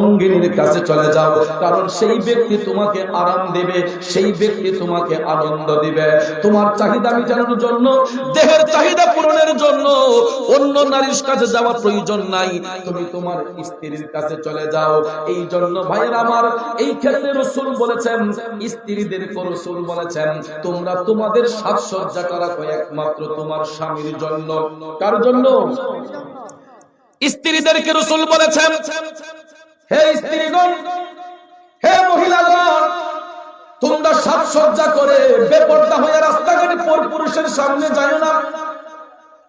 সঙ্গিনীর কাছে চলে যাও, কারণ সেই ব্যক্তি তোমাকে আরাম দেবে, সেই ব্যক্তি তোমাকে আনন্দ দিবে। তোমার চাহিদা মেটানোর জন্য, দেহের চাহিদা পূরণের জন্য অন্য নারীর কাছে যাওয়ার প্রয়োজন নাই। তুমি তোমার স্ত্রীর কাছে চলে যাও। এই জন্য ভাইয়ের আমার, এই ক্ষেত্রে রসুল বলেছেন, স্ত্রীদের রসুল বলেছেন, তোমরা তোমাদের সাজসজ্জাটা রাখো একমাত্র তোমার স্বামীর জন্য। কার জন্য? স্ত্রীদেরকে রসুল বলেছেন হে স্ত্রীগণ, হে মহিলাগণ, তোমরা সাজসজ্জা করে বেপর্দা হয়ে রাস্তাঘাটে পর পুরুষের সামনে যায় না।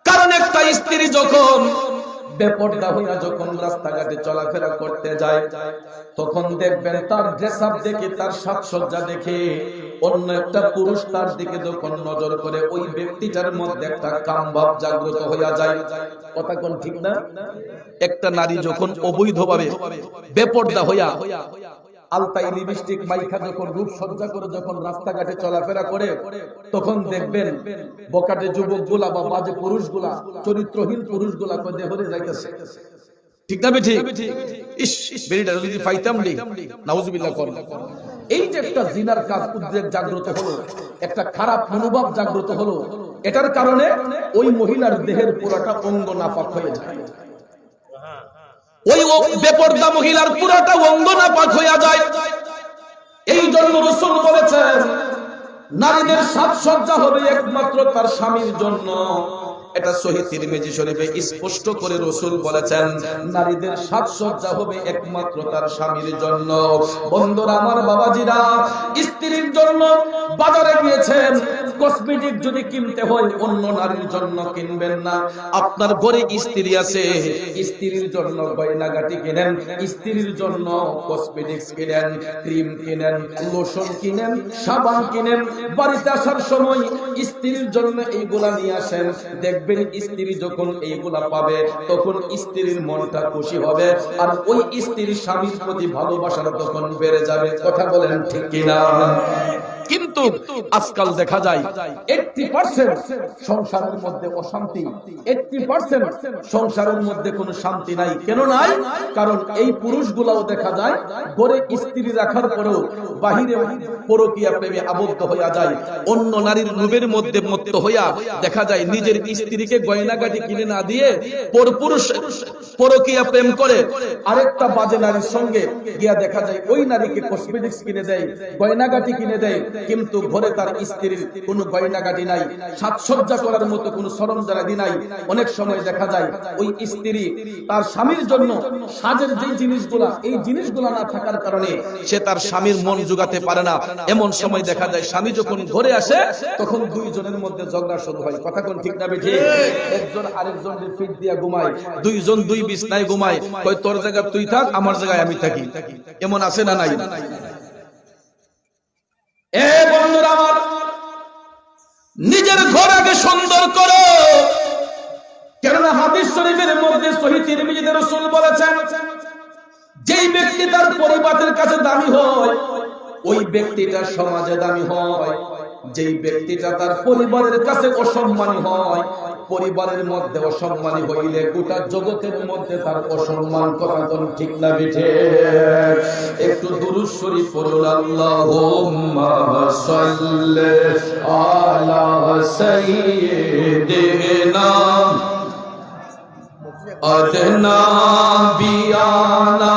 কারণ একটা স্ত্রী যখন বেপর্দা হইয়া যখন রাস্তাঘাটে চলাফেরা করতে যায়, তখন দেখবেন তার ড্রেস দেখে, তার সাজসজ্জা দেখে, অন্য একটা পুরুষ তার দিকে যখন নজর করে, ওই ব্যক্তিটার মধ্যে একটা কামভাব জাগ্রত হইয়া যায়। কথা কোন ঠিক না? একটা নারী যখন অবৈধভাবে বেপর্দা হইয়া আলতাই লিপস্টিক মাইখা যখন রূপ সজ্জা করে যখন রাস্তাঘাটে চলাফেরা করে, তখন দেখবেন বকাটে যুবকগুলা বা বাজে পুরুষগুলা চরিত্রহীন পুরুষগুলা কদে হরে যাইতেছে এটার কারণে ওই মহিলার দেহের পুরাটা অঙ্গ নাপাক হয়ে যায়। ওই বেপর্দা মহিলার পুরাটা অঙ্গ নাপাক হইয়া যায়। এই জন্য রসুল বলেছেন, নারীদের সাজসজ্জা হবে একমাত্র তার স্বামীর জন্য। এটা শহীদ তিরমিজি শরীফে স্পষ্ট করে রসুল বলেছেন, নারীদের সাজসজ্জা হবে একমাত্র তার স্বামীর জন্য। বন্ধুরা, আমার বাবাজিরা, স্ত্রীর জন্য বাজারে গিয়েছেন কসমেটিক যদি কিনতে হয়, অন্য নারীর জন্য কিনবেন না। আপনার ঘরে স্ত্রী আছে, স্ত্রীর জন্য গয়নাগাটি কিনেন, স্ত্রীর জন্য কসমেটিক্স কিনেন, ক্রিম কিনেন, লোশন কিনেন, সাবান কিনেন। বাড়িতে আসার সময় স্ত্রীর জন্য এইগুলা নিয়ে আসেন। দেখবেন স্ত্রী যখন এইগুলা পাবে, তখন স্ত্রীর মনটা খুশি হবে। আর ওই স্ত্রীর স্বামীর প্রতি ভালোবাসাটা তখন বেড়ে যাবে। কথা বলেন ঠিক কিনা? কিন্তু আজকাল দেখা যায় এইটটি পার্সেন্ট সংসারের মধ্যে অশান্তি এইটটি পার্সেন্ট সংসারের মধ্যে কোনো শান্তি নাই। কেন নাই? কারণ এই পুরুষগুলাও দেখা যায় ঘরে স্ত্রী রাখার পরেও বাহিরে পরকীয়া প্রেমে আবদ্ধ হইয়া যায়। অন্য নারীর লোভের মধ্যে মত্ত হইয়া দেখা যায় নিজের স্ত্রীকে গয়নাগাটি কিনে না দিয়ে পরপুরুষ পরকীয়া প্রেম করে। আরেকটা বাজে নারীর সঙ্গে গিয়া দেখা যায় ওই নারীকে কসমেটিক্স কিনে দেয়, গয়নাগাটি কিনে দেয়, কিন্তু ঘরে তার স্ত্রীর কোনো গয়নাগাটি নাই, সাজসজ্জা করার মতো কোনো সরঞ্জামাদি নাই। অনেক সময় দেখা যায়, ওই স্ত্রী তার স্বামীর জন্য সাজের যে জিনিসগুলা, এই জিনিসগুলা না থাকার কারণে সে তার স্বামীর মন জোগাতে পারে না। এমন সময় দেখা যায়, স্বামী যখন ঘরে আসে, তখন দুইজনের মধ্যে ঝগড়া শুরু হয়। কথা কোন ঠিক না বেঠে একজন আরেকজন ফিট দিয়া ঘুমায়, দুইজন দুই বিছনায় ঘুমায় তোর জায়গা তুই থাক, আমার জায়গায় আমি থাকি। এমন আছে না নাই? এ বন্ধুরা আমার, নিজের ঘর আগে সুন্দর করো। কেননা হাদিস শরীফের মধ্যে শহীদ তিরমিজিদের রাসূল বলেছেন, যেই ব্যক্তি তার পরিবারের কাছে দামি হয় ওই ব্যক্তিটা সমাজে দামি হয় যেই ব্যক্তিটা তার পরিবারের কাছে অসম্মানী হয় পরিবারের মধ্যে অসম্মানী হইলে গোটা জগতের মধ্যে তার অসম্মান করা কোন ঠিক না বেঠে একটু দুরুদ শরীফ পড়ুন আল্লাহুম্মা সাল্লি আলা সাইয়্যিদিনা أدنى بيانا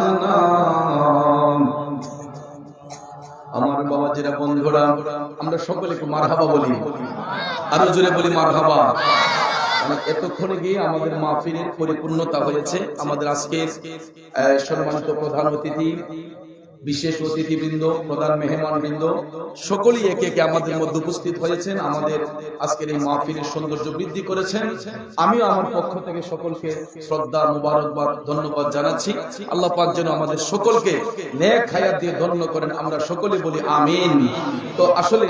আমরা সকলে একটু মারহাবা বলি। আরও জোরে বলি মারহাবা। এতক্ষণে গিয়ে আমাদের মাহফিলের পরিপূর্ণতা হয়েছে। আমাদের আজকে সম্মানিত প্রধান অতিথি বিশেষ অতিথিবৃন্দ, প্রধান মেহমানবৃন্দ, সকলেই একে একে আমাদের মধ্যে উপস্থিত হয়েছেন, আমাদের আজকের এই মাহফিলের সৌন্দর্য বৃদ্ধি করেছেন। আমিও আমার পক্ষ থেকে সকলকে শ্রদ্ধা, মুবারকবাদ, ধন্যবাদ জানাচ্ছি। আল্লাহ পাক যেন আমাদের সকলকে নেক হায়াত দিয়ে ধন্য করেন, আমরা সকলে বলি আমিন। তো আসলে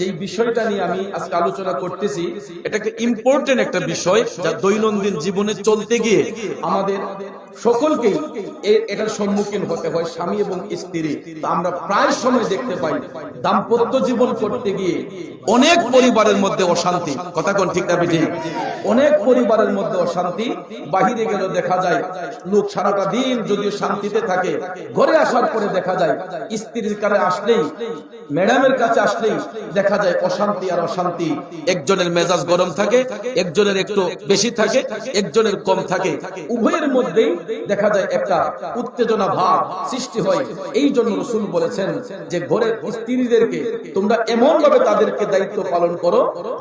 যেই বিষয়টা নিয়ে আমি আজকে আলোচনা করতেছি এটা একটা ইম্পর্টেন্ট একটা বিষয় যা দৈনন্দিন জীবনে চলতে গিয়ে আমাদের সকলকেই এটার সম্মুখীন হতে হয়, স্বামী এবং স্ত্রী। আমরা প্রায় সময় দেখতে পাই, দাম্পত্য জীবন করতে গিয়ে অনেক পরিবারের মধ্যে অশান্তি। কথা কোন ঠিক না বেঠিক অনেক পরিবারের মধ্যে অশান্তি। বাহিরে গেলে দেখা যায়, লোক সারাটা দিন যদি শান্তিতে থাকে, ঘরে আসার পরে দেখা যায়, স্ত্রীর কাছে আসলেই, ম্যাডামের কাছে আসলেই দেখা যায় অশান্তি আর অশান্তি। একজনের মেজাজ গরম থাকে, একজনের একটু বেশি থাকে, একজনের কম থাকে। উভয়ের মধ্যেই দেখা যায় একটা উত্তেজনা ভাব সৃষ্টি হয়। এই জন্য রসুল বলেছেন যে ঘরের স্ত্রীদেরকে তোমরা এমন ভাবে তাদেরকে দায়িত্ব পালন করো,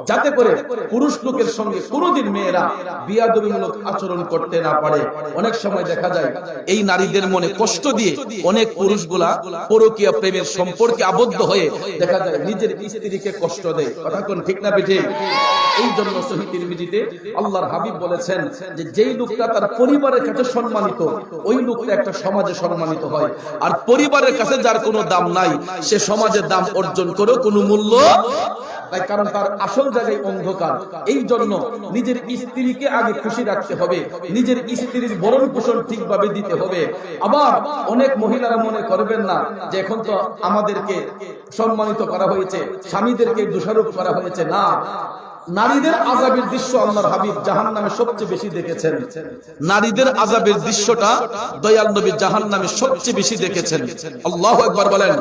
যাতে করে পুরুষ লোকের সঙ্গে কোনোদিন মেয়েরা বিয়াদবিমূলক আচরণ করতে না পারে। অনেক সময় দেখা যায় এই নারীদের মনে কষ্ট দিয়ে অনেক পুরুষগুলা পরকীয় প্রেমের সম্পর্কে আবদ্ধ হয়ে দেখা যায় নিজের স্ত্রীকে কষ্ট দেয়। কথা কোন ঠিক না বেঠে এই জন্য মিজিতে আল্লাহর হাবিব বলেছেন যে, যেই লোকটা তার পরিবারের কাছে সম্মানিত, ওই লোকটা একটা সমাজে সম্মানিত হয়। আর পরিবারের কাছে যার কোনো দাম নাই, সে সমাজের দাম অর্জন করে কোনো মূল্য তাই কারণ তার আসল জায়গায় অন্ধকার। এই জন্য নিজের স্ত্রীকে আগে খুশি রাখতে হবে। নিজের স্ত্রীর ভরণ পোষণ ঠিকভাবে দিতে হবে। আবার অনেক মহিলারা মনে করবেন না যে এখন তো আমাদেরকে সম্মানিত করা হয়েছে, স্বামীদেরকে দোষারোপ করা হয়েছে। না, নারীদের আজাবের দৃশ্য আল্লাহর হাবিব জাহান নামে সবচেয়ে বেশি দেখেছেন। নারীদের আজাবের দৃশ্যটা দয়াল নবী জাহান নামে সবচেয়ে বেশি দেখেছেন। আল্লাহ একবার বলেন।